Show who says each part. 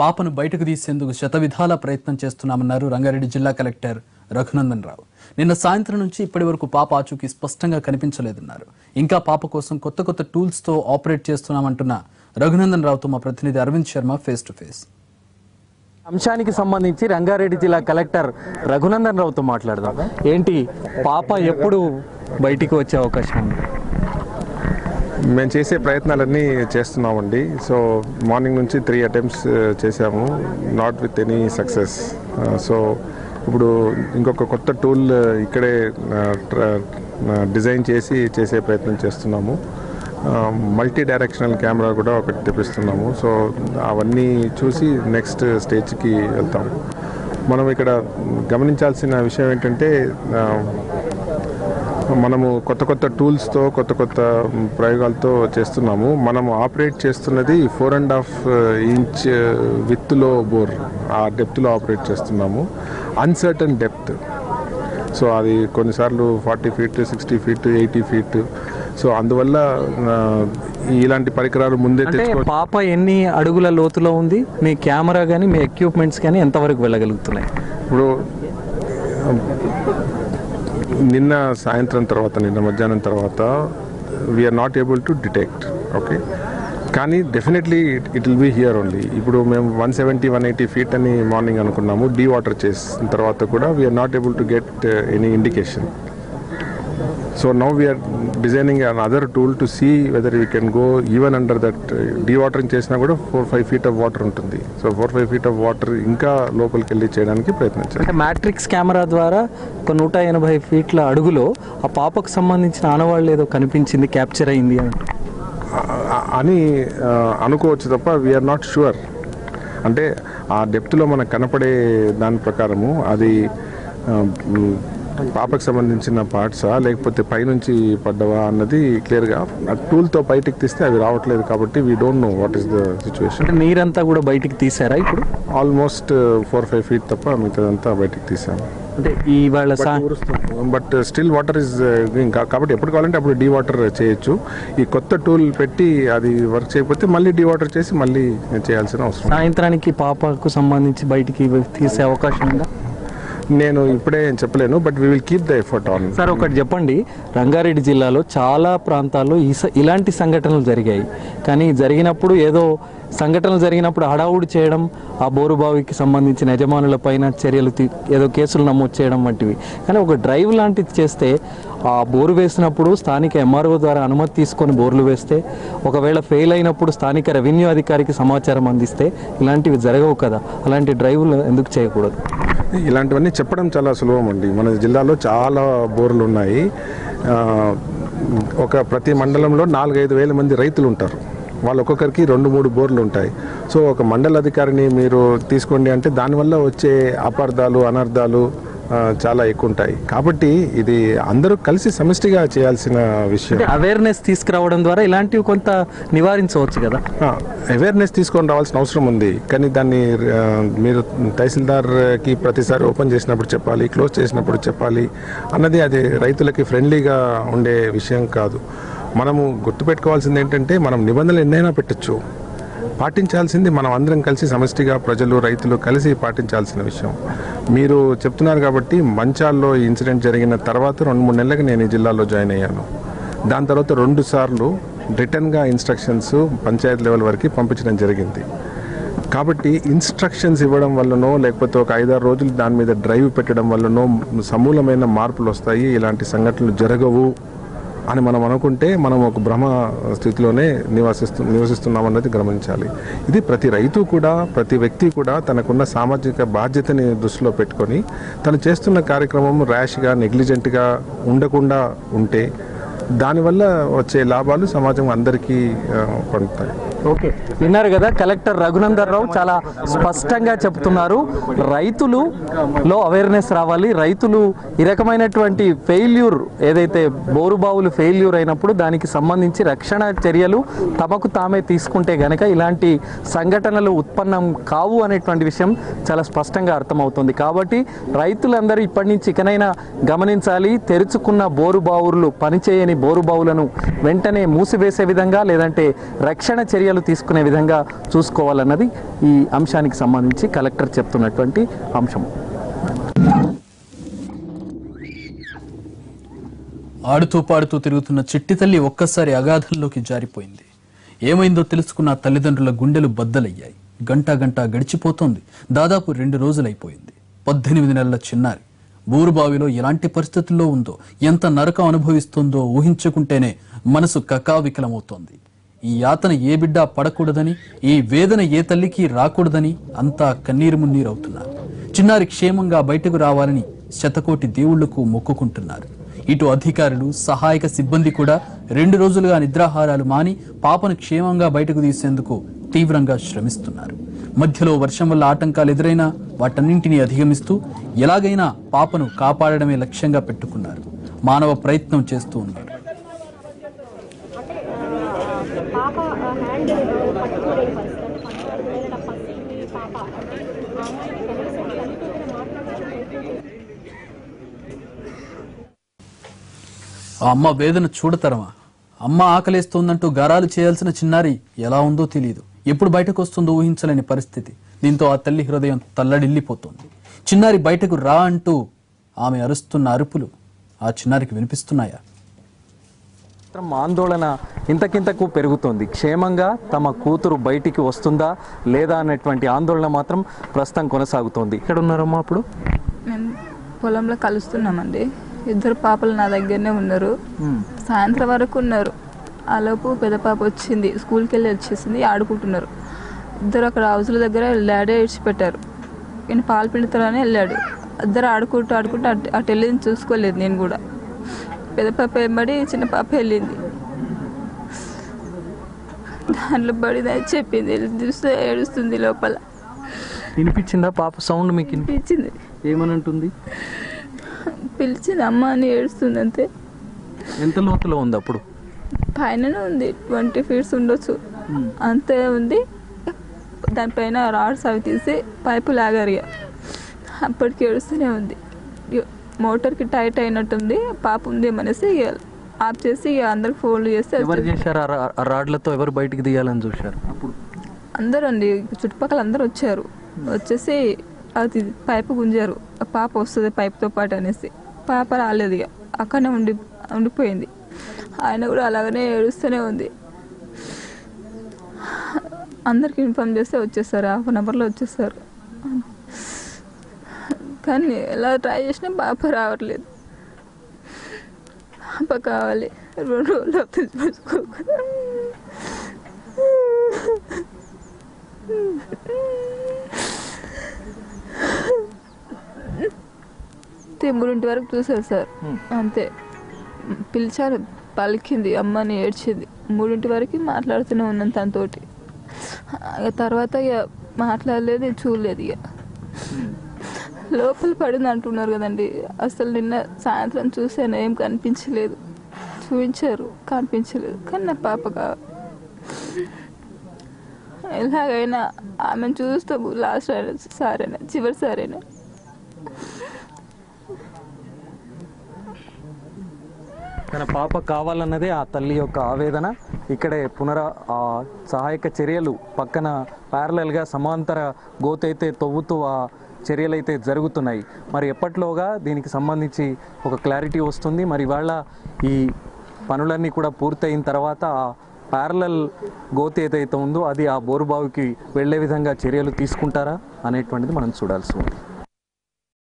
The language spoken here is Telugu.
Speaker 1: పాపను బయటకు తీసేందుకు శతవిధాల ప్రయత్నం చేస్తున్నామన్నారు రంగారెడ్డి జిల్లా కలెక్టర్ రఘునందన్ రావు నిన్న సాయంత్రం నుంచి ఇప్పటి వరకు పాప ఆచూకీ స్పష్టంగా కనిపించలేదన్నారు. ఇంకా పాప కోసం కొత్త కొత్త టూల్స్తో ఆపరేట్ చేస్తున్నామంటున్న రఘునందన్ రావుతో మా ప్రతినిధి Arvind Sharma face to face.
Speaker 2: అంశానికి సంబంధించి రంగారెడ్డి జిల్లా కలెక్టర్ రఘునందన్ రావుతో మాట్లాడదాం. ఏంటి పాప ఎప్పుడు బయటికి వచ్చే అవకాశం ఉంది?
Speaker 3: మేము చేసే ప్రయత్నాలన్నీ చేస్తున్నామండి. సో మార్నింగ్ నుంచి త్రీ అటెంప్ట్స్ uh, చేశాము. Not with any success so ఇప్పుడు ఇంకొక కొత్త టూల్ uh, ఇక్కడే uh, డిజైన్ చేసి చేసే ప్రయత్నం చేస్తున్నాము. మల్టీ డైరెక్షనల్ కెమెరా కూడా ఒకటి తెప్పిస్తున్నాము. సో అవన్నీ చూసి నెక్స్ట్ స్టేజ్కి వెళ్తాము. మనం ఇక్కడ గమనించాల్సిన విషయం ఏంటంటే మనము కొత్త కొత్త టూల్స్తో కొత్త కొత్త ప్రయోగాలతో చేస్తున్నాము. మనము ఆపరేట్ చేస్తున్నది ఫోర్ అండ్ హాఫ్ ఇంచ్ విత్లో బోర్. ఆ డెప్త్లో ఆపరేట్ చేస్తున్నాము. Uncertain depth. సో అది కొన్నిసార్లు forty feet sixty feet eighty feet. So అందువల్ల ఇలాంటి పరికరాలు ముందే తెచ్చుకో
Speaker 2: పాప ఎన్ని అడుగుల లోతులో ఉంది? మీ కెమెరా కానీ మీ ఎక్విప్మెంట్స్ కానీ ఎంతవరకు వెళ్ళగలుగుతున్నాయి?
Speaker 3: ఇప్పుడు నిన్న సాయంత్రం తర్వాత నిన్న మధ్యాహ్నం తర్వాత we're not able to detect okay కానీ definitely it will be here only ఇప్పుడు మేము one seventy one eighty feet అని మార్నింగ్ అనుకున్నాము డీ వాటర్ చేసిన తర్వాత కూడా we're not able to get any indication so now we're designing an other tool to see whether we can go even under that dewatering చేసినా కూడా four five feet of water ఉంటుంది. So four five feet of water ఇంకా లోపలికి వెళ్ళి చేయడానికి ప్రయత్నించాలి
Speaker 2: అంటే మ్యాట్రిక్స్ కెమెరా ద్వారా ఒక నూట ఎనభై ఫీట్ల అడుగులో ఆ పాపకు సంబంధించిన ఆనవాళ్ళు ఏదో కనిపించింది క్యాప్చర్ అయింది అని.
Speaker 3: అనుకోవచ్చు తప్ప వీఆర్ నాట్ షూర్ అంటే ఆ డెప్త్లో మనకు కనపడే దాని ప్రకారము అది పాపకు సంబంధించిన పార్ట్సా? లేకపోతే పైనుంచి పడ్డవా అన్నది క్లియర్గా? టూల్తో బయటికి తీస్తే అవి రావట్లేదు కాబట్టి we don't know what is the situation
Speaker 2: అంటే నీరంతా కూడా బయటికి తీసారా ఇప్పుడు?
Speaker 3: ఆల్మోస్ట్ ఫోర్ ఫైవ్ ఫీట్ తప్ప మిగతాదంతా బయటికి తీసాము
Speaker 2: అంటే ఇవాళ
Speaker 3: బట్ స్టిల్ వాటర్ ఇస్ కాబట్టి ఎప్పుడు కావాలంటే అప్పుడు డీ వాటర్ చేయొచ్చు. ఈ కొత్త టూల్ పెట్టి అది వర్క్ చేయకపోతే మళ్ళీ డీ వాటర్ చేసి మళ్ళీ చేయాల్సిన అవసరం.
Speaker 2: సాయంత్రానికి పాపకు సంబంధించి బయటికి తీసే అవకాశం ఉందా?
Speaker 3: నేను ఇప్పుడే ఏం చెప్పలేను but we will keep the effort on
Speaker 2: sir ఒకటి చెప్పండి. రంగారెడ్డి జిల్లాలో చాలా ప్రాంతాల్లో ఈ స- ఇలాంటి సంఘటనలు జరిగాయి. కానీ జరిగినప్పుడు ఏదో సంఘటనలు జరిగినప్పుడు హడావుడి చేయడం ఆ బోరుబావికి సంబంధించిన యజమానులపైన చర్యలు తీ- ఏదో కేసులు నమోదు చేయడం వంటివి. కానీ ఒక డ్రైవ్ లాంటిది చేస్తే ఆ బోరు వేసినప్పుడు స్థానిక ఎంఆర్ఓ ద్వారా అనుమతి తీసుకొని బోర్లు వేస్తే ఒకవేళ ఫెయిల్ అయినప్పుడు స్థానిక రెవెన్యూ అధికారికి సమాచారం అందిస్తే ఇలాంటివి జరగవు కదా. అలాంటి డ్రైవ్లు ఎందుకు చేయకూడదు?
Speaker 3: ఇలాంటివన్నీ చెప్పడం చాలా సులభం అండి. మన జిల్లాలో చాలా బోర్లు ఉన్నాయి. ఒక ప్రతి మండలంలో నాలుగైదు వేల మంది రైతులు ఉంటారు. వాళ్ళు ఒక్కొక్కరికి రెండు మూడు బోర్లు ఉంటాయి. సో ఒక మండల అధికారిని మీరు తీసుకోండి అంటే దానివల్ల వచ్చే అపార్థాలు అనర్థాలు చాలా ఎక్కువ ఉంటాయి కాబట్టి ఇది అందరూ కలిసి సమిష్టిగా చేయాల్సిన విషయం.
Speaker 2: అవేర్నెస్ తీసుకురావడం ద్వారా ఇలాంటివి కొంత నివారించవచ్చు కదా.
Speaker 3: అవేర్నెస్ తీసుకొని రావాల్సిన అవసరం ఉంది. కానీ దాన్ని మీరు తహసీల్దార్కి ప్రతిసారి ఓపెన్ చేసినప్పుడు చెప్పాలి క్లోజ్ చేసినప్పుడు చెప్పాలి అన్నది అది రైతులకి ఫ్రెండ్లీగా ఉండే విషయం కాదు. మనము గుర్తుపెట్టుకోవాల్సింది ఏంటంటే మనం నిబంధనలు ఎన్నైనా పెట్టచ్చు. పాటించాల్సింది మనం అందరం కలిసి సమష్టిగా ప్రజలు రైతులు కలిసి పాటించాల్సిన విషయం. మీరు చెప్తున్నారు కాబట్టి మంచాల్లో ఈ ఇన్సిడెంట్ జరిగిన తర్వాత రెండు మూడు నెలలకు నేను ఈ జిల్లాలో జాయిన్ అయ్యాను. దాని తర్వాత రెండు సార్లు రిటర్న్గా ఇన్స్ట్రక్షన్స్ పంచాయత్ లెవెల్ వరకు పంపించడం జరిగింది. కాబట్టి ఇన్స్ట్రక్షన్స్ ఇవ్వడం వల్లనో లేకపోతే ఒక ఐదారు రోజులు దాని మీద డ్రైవ్ పెట్టడం వల్లనో సమూలమైన మార్పులు వస్తాయి. ఇలాంటి సంఘటనలు జరగవు. అని మనం అనుకుంటే మనం ఒక భ్రమ స్థితిలోనే నివసిస్తు నివసిస్తున్నామన్నది గమనించాలి. ఇది ప్రతి రైతు కూడా ప్రతి వ్యక్తి కూడా తనకున్న సామాజిక బాధ్యతని దృష్టిలో పెట్టుకొని తను చేస్తున్న కార్యక్రమం ర్యాష్గా నెగ్లిజెంట్గా ఉండకుండా ఉంటే దానివల్ల వచ్చే లాభాలు సమాజం అందరికీ పండుతాయి
Speaker 2: ఓకే. విన్నారు కదా కలెక్టర్ రఘునందర్ రావు చాలా స్పష్టంగా చెప్తున్నారు. రైతులు లో అవేర్నెస్ రావాలి. రైతులు ఈ రకమైనటువంటి ఫెయిల్యూర్ ఏదైతే బోరుబావులు ఫెయిల్యూర్ అయినప్పుడు దానికి సంబంధించి రక్షణ చర్యలు తమకు తామే తీసుకుంటే గనక ఇలాంటి సంఘటనలు ఉత్పన్నం కావు అనేటువంటి విషయం చాలా స్పష్టంగా అర్థమవుతుంది. కాబట్టి రైతులందరూ ఇప్పటి నుంచి ఇకనైనా గమనించాలి. తెరుచుకున్న బోరు బావులు పనిచేయని బోరు బావులను వెంటనే మూసివేసే విధంగా లేదంటే రక్షణ చర్య చర్యలు తీసుకునే విధంగా చూసుకోవాలన్నది ఈ అంశానికి సంబంధించి కలెక్టర్ చెప్తున్నటువంటి అంశం.
Speaker 1: ఆడుతూ పాడుతూ తిరుగుతున్న చిట్టి తల్లి ఒక్కసారి అగాధంలోకి జారిపోయింది. ఏమైందో తెలుసుకున్న తల్లిదండ్రుల గుండెలు బద్దలయ్యాయి. గంట గంట గడిచిపోతోంది. దాదాపు రెండు రోజులైపోయింది. పద్దెనిమిది నెలల చిన్నారి. బూరుబావిలో ఎలాంటి పరిస్థితుల్లో ఉందో ఎంత నరకం అనుభవిస్తుందో ఊహించుకుంటేనే మనసు కకావికలమవుతోంది. ఈ యాతన ఏ బిడ్డ పడకూడదని ఈ వేదన ఏ తల్లికి రాకూడదని అంతా కన్నీరు మున్నీరవుతున్నారు చిన్నారి క్షేమంగా బయటకు రావాలని శతకోటి దేవుళ్ళకు మొక్కుకుంటున్నారు. ఇటు అధికారులు సహాయక సిబ్బంది కూడా రెండు రోజులుగా నిద్రాహారాలు మాని పాపను క్షేమంగా బయటకు తీసేందుకు తీవ్రంగా శ్రమిస్తున్నారు. మధ్యలో వర్షం వల్ల ఆటంకాలు ఎదురైనా వాటన్నింటినీ అధిగమిస్తూ ఎలాగైనా పాపను కాపాడడమే లక్ష్యంగా పెట్టుకున్నారు. మానవ ప్రయత్నం చేస్తూ ఉన్నారు
Speaker 4: పాప హ్యాండ్ పట్టుకోలేదు ఫస్ట్ అంటే పాప ఆ కనీసం మాట్లాడాలని
Speaker 1: ఆ అమ్మ వేదన చూడతరమా? అమ్మ ఆకలేస్తోందంటూ గారాలు చేయాల్సిన చిన్నారి ఎలా ఉందో తెలియదు ఎప్పుడు బయటకు వస్తుందో ఊహించలేని పరిస్థితి. దీంతో ఆ తల్లి హృదయం తల్లడిల్లిపోతోంది. చిన్నారి బయటకు రా అంటూ ఆమె అరుస్తున్న అరుపులు ఆ చిన్నారికి వినిపిస్తున్నాయా?
Speaker 2: మాత్రం ఆందోళన ఇంతకింతకు పెరుగుతోంది. క్షేమంగా తమ కూతురు బయటికి వస్తుందా లేదా అనేటువంటి ఆందోళన మాత్రం ప్రస్తుతం కొనసాగుతోంది. ఇక్కడ ఉన్నారమ్మా అప్పుడు?
Speaker 5: మేము పొలంలో కలుస్తున్నామండి. ఇద్దరు పాపలు నా దగ్గరనే ఉన్నారు. సాయంత్రం వరకు ఉన్నారు. ఆలోపు పెద్ద పాప వచ్చింది. స్కూల్కి వెళ్ళి వచ్చేసింది. ఆడుకుంటున్నారు. ఇద్దరు అక్కడ హౌస్ల దగ్గర డాడీ ఇడిచిపెట్టారు ఈయన పాలు పిండుతారని వెళ్ళాడు. ఇద్దరు ఆడుకుంటూ ఆడుకుంటూ అటు అటు వెళ్ళింది చూసుకోలేదు నేను కూడా. పెద్ద పాప వెంబడి చిన్న పాప వెళ్ళింది. దాంట్లో పడిందని చెప్పింది చూస్తే ఏడుస్తుంది లోపల.
Speaker 2: వినిపించిందా పాప? సౌండ్ మీకు వినిపి-
Speaker 5: ఇచ్చింది
Speaker 2: ఏమనంటుంది?
Speaker 5: పిలిచింది అమ్మ అని ఏడుస్తుంది అంతే.
Speaker 2: ఎంత లోతులో ఉంది అప్పుడు?
Speaker 5: పైననే ఉంది ట్వంటీ ఫీట్స్ ఉండొచ్చు. అంతే ఉంది. దానిపైన రాడ్స్ అవి తీసి పైపు లాగారు ఇక అప్పటికి ఏడుస్తూనే ఉంది. మోటార్కి టైట్ అయినట్టుంది పాప ఉంది అనేసి ఇక ఆఫ్ చేసి ఇక అందరికి ఫోన్లు చేస్తే
Speaker 2: ఎవరు చేశారు? ఆ రాడ్లతో ఎవరు బయటికి తీయాలని చూశారు?
Speaker 5: అందరూ అండి చుట్టుపక్కల అందరూ వచ్చారు. వచ్చేసి అది పైపు గుంజారు. ఆ పాప వస్తుంది పైపుతో పాటు అనేసి. పాప రాలేదు ఇక అక్కడనే ఉండి ఉండిపోయింది. ఆయన కూడా అలాగనే ఏడుస్తూనే ఉంది. అందరికి ఇన్ఫామ్ చేస్తే వచ్చేసారు హాఫ్ అన్ అవర్లో వచ్చేసారు. కానీ ఎలా ట్రై చేసినా పాప రావట్లేదు. పాప కావాలి. రెండు రోజులు. అంతే మూడింటి వరకు చూసారు సార్. అంతే. పిలిచారు పలికింది అమ్మని ఏడ్చింది. మూడింటి వరకు మాట్లాడుతూనే ఉన్నాను తనతోటి. తర్వాత ఇక మాట్లాడలేదు చూడలేదు ఇక. లోపల పడింది అంటున్నారు కదండి. అసలు నిన్న సాయంత్రం చూసాను ఏం కనిపించలేదు. చూపించారు కనిపించలేదు. కానీ నా పాప ఎలాగైనా ఆమెను చూస్తాము లాస్ట్ అయినా సారైనా చివరి సారైనా.
Speaker 2: తన పాప కావాలన్నదే ఆ తల్లి యొక్క ఆవేదన. ఇక్కడే పునర ఆ సహాయక చర్యలు పక్కన ప్యారలల్గా సమాంతర గోతైతే తవ్వుతూ ఆ చర్యలు అయితే జరుగుతున్నాయి. మరి ఎప్పట్లోగా దీనికి సంబంధించి ఒక క్లారిటీ వస్తుంది? మరి ఇవాళ ఈ పనులన్నీ కూడా పూర్తయిన తర్వాత ఆ ప్యారలల్ గోతి ఏదైతే ఉందో అది ఆ బోరుబావికి వెళ్ళే విధంగా చర్యలు తీసుకుంటారా? అనేటువంటిది మనం చూడాల్సి ఉంది.